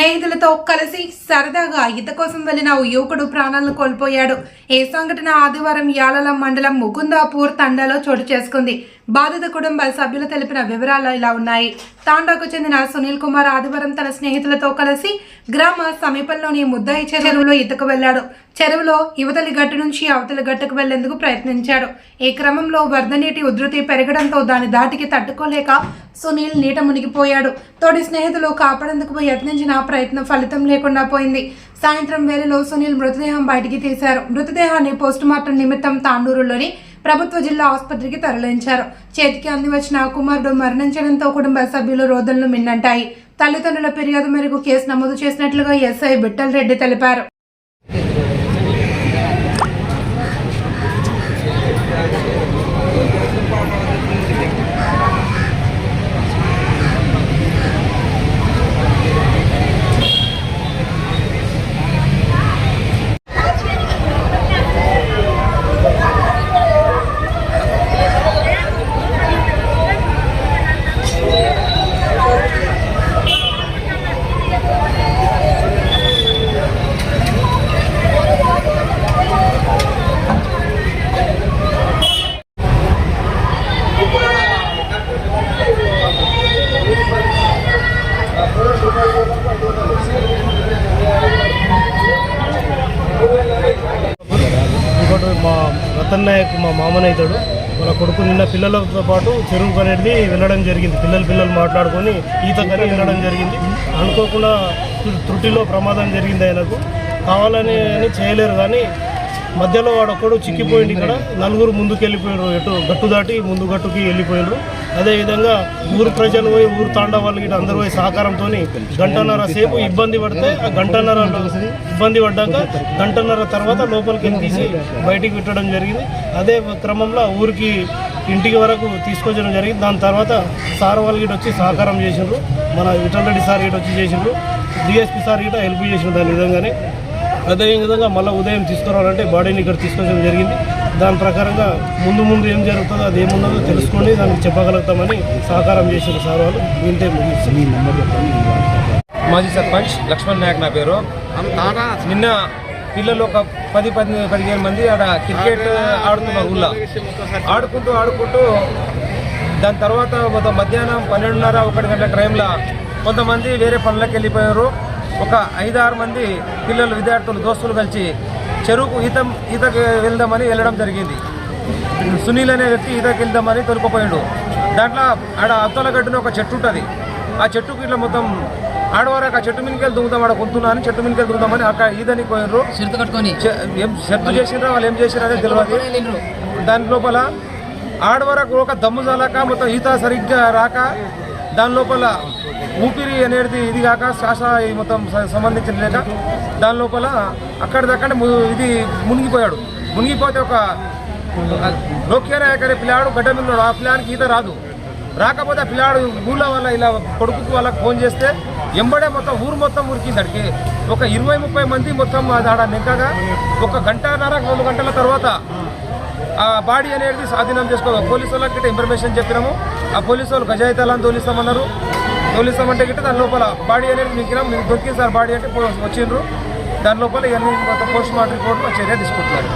స్నేహితులతో కలిసి సరదాగా ఈత కోసం వెళ్ళిన యువకుడు ప్రాణాలను కోల్పోయాడు. ఈ సంఘటన ఆదివారం యాలల మండలం ముకుందాపూర్ తండాలో చోటు చేసుకుంది. బాధిత కుటుంబ సభ్యులు తెలిపిన వివరాలు ఇలా ఉన్నాయి. తాండాకు చెందిన సునీల్ కుమార్ ఆదివారం తన స్నేహితులతో కలిసి గ్రామ సమీపంలోని ముద్దాయి చెరువులో ఈతకు వెళ్ళాడు. చెరువులో యువతలి గట్టు నుంచి అవతలి గట్టుకు వెళ్ళేందుకు ప్రయత్నించాడు. ఈ క్రమంలో వరద నీటి ఉధృతి పెరగడంతో దాని దాటికి తట్టుకోలేక సునీల్ నీట మునిగిపోయాడు. తోటి స్నేహితులు కాపాడేందుకు యత్నించిన ప్రయత్నం ఫలితం లేకుండా పోయింది. సాయంత్రం వేళలో సునీల్ మృతదేహం బయటికి తీశారు. మృతదేహాన్ని పోస్టుమార్టం నిమిత్తం తాండూరులోని ప్రభుత్వ జిల్లా ఆసుపత్రికి తరలించారు. చేతికి అందివచ్చిన కుమారుడు మరణించడంతో కుటుంబ సభ్యులు రోదనలు మిన్నంటాయి. తల్లిదండ్రుల ఫిర్యాదు మేరకు కేసు నమోదు చేసినట్లుగా ఎస్ఐ బిట్టల్ రెడ్డి తెలిపారు. మా రతన్ నాయక్ మా మామనైతాడు వాళ్ళ కొడుకు నిన్న పిల్లలతో పాటు చెరువు అనేది వెళ్ళడం జరిగింది. పిల్లలు పిల్లలు మాట్లాడుకొని ఈత కానీ వెళ్ళడం జరిగింది. అనుకోకుండా త్రుటిలో ప్రమాదం జరిగింది ఆయనకు. కావాలని అని చేయలేరు కానీ మధ్యలో వాడు ఒక్కడు చిక్కిపోయింది ఇక్కడ. నలుగురు ముందుకు వెళ్ళిపోయారు ఎటు గట్టు దాటి ముందు గట్టుకి వెళ్ళిపోయారు అదేవిధంగా ఊరు ప్రజలు పోయి ఊరు తాండా వాళ్ళు ఇటు అందరూ పోయి సహకారంతో గంటన్నర సేపు ఇబ్బంది పడితే ఆ గంటన్నర ఇబ్బంది పడ్డాక గంటన్నర తర్వాత లోపలికి తీసి బయటికి పెట్టడం జరిగింది. అదే క్రమంలో ఊరికి ఇంటికి వరకు తీసుకొచ్చడం జరిగింది. దాని తర్వాత సార్ వాళ్ళు గిట వచ్చి సహకారం చేసిండ్రు. మన విఠల్ రెడ్డి సార్ ఇటు వచ్చి చేసిండ్రు. డిఎస్పీ సార్ గిట హెల్ప్ చేసిండ్రు దాని విధంగానే అదే విధంగా మళ్ళీ ఉదయం తీసుకురావాలంటే బాడీని ఇక్కడ తీసుకొచ్చడం జరిగింది. దాని ప్రకారంగా ముందు ముందు ఏం జరుగుతుందో అది ఏమున్నదో తెలుసుకొని దానికి చెప్పగలుగుతామని సహకారం చేసిన సార్ వాళ్ళు. వింటే మాజీ సర్పంచ్ లక్ష్మణ్ నాయక్ నా పేరు. నిన్న పిల్లలు ఒక పది పది పదిహేను మంది ఆడ క్రికెట్ ఆడుతున్నారు ఊళ్ళో. ఆడుకుంటూ ఆడుకుంటూ దాని తర్వాత మొత్తం మధ్యాహ్నం పన్నెండున్నర ఒకటి గంటల టైంలో కొంతమంది వేరే పనులకు వెళ్ళిపోయారు. ఒక ఐదు ఆరు మంది పిల్లలు విద్యార్థులు దోస్తులు కలిసి చెరువుకు ఈత ఈతకి వెళ్దామని వెళ్ళడం జరిగింది. సునీల్ అనే వ్యక్తి ఈతకి వెళ్దామని తొలుకుపోయాడు. దాంట్లో ఆడ అద్దల గడ్డున ఒక చెట్టు ఉంటుంది. ఆ చెట్టుకు ఇట్లా మొత్తం ఆడవారు ఆ చెట్టు మీదకి వెళ్ళి దుంగుతాం ఆడ కొంటున్నా అని చెట్టు మీదకి వెళ్ళి దుంగుతామని అక్కడ ఈదని కట్టుకొని. ఏం షర్తు చేసినారా వాళ్ళు ఏం చేసినారో అనేది తెలియదు దాని లోపల ఆడవరకు ఒక దమ్ము చాలక మొత్తం ఈత సరిగ్గా రాక దాని లోపల ఊపిరి అనేది ఇది కాక శ్వాస ఇది మొత్తం సంబంధించిన లేక దాని లోపల అక్కడిదక్కడ ము- ఇది మునిగిపోయాడు. మునిగిపోతే ఒక లోక్య ఎక్కడ అనే పిల్లాడు గడ్డ మీద ఆ పిల్లానికి ఈత రాదు. రాకపోతే ఆ పిల్లాడు ఊళ్ళో వల్ల ఇలా కొడుకు వాళ్ళకి ఫోన్ చేస్తే ఎంబడే మొత్తం ఊరు మొత్తం ఉరికింది అడిగి ఒక ఇరవై ముప్పై మంది మొత్తం అది ఆడ నింకగా ఒక గంటన్నర రెండు గంటల తర్వాత ఆ బాడీ అనేది స్వాధీనం చేసుకోవాలి. పోలీసు వాళ్ళకి గిట్ట ఇన్ఫర్మేషన్ చెప్పినాము. ఆ పోలీసు వాళ్ళు గజాయితాలను తోలిస్తామన్నారు. తోలిస్తామంటే గిట్ట దాని లోపల బాడీ అనేది మింకినాం మీకు దొరికింది సార్ బాడీ అంటే వచ్చిండ్రు. దాని లోపల ఇవన్నీ పోస్ట్ మార్టం రిపోర్ట్ చర్య తీసుకుంటున్నారు.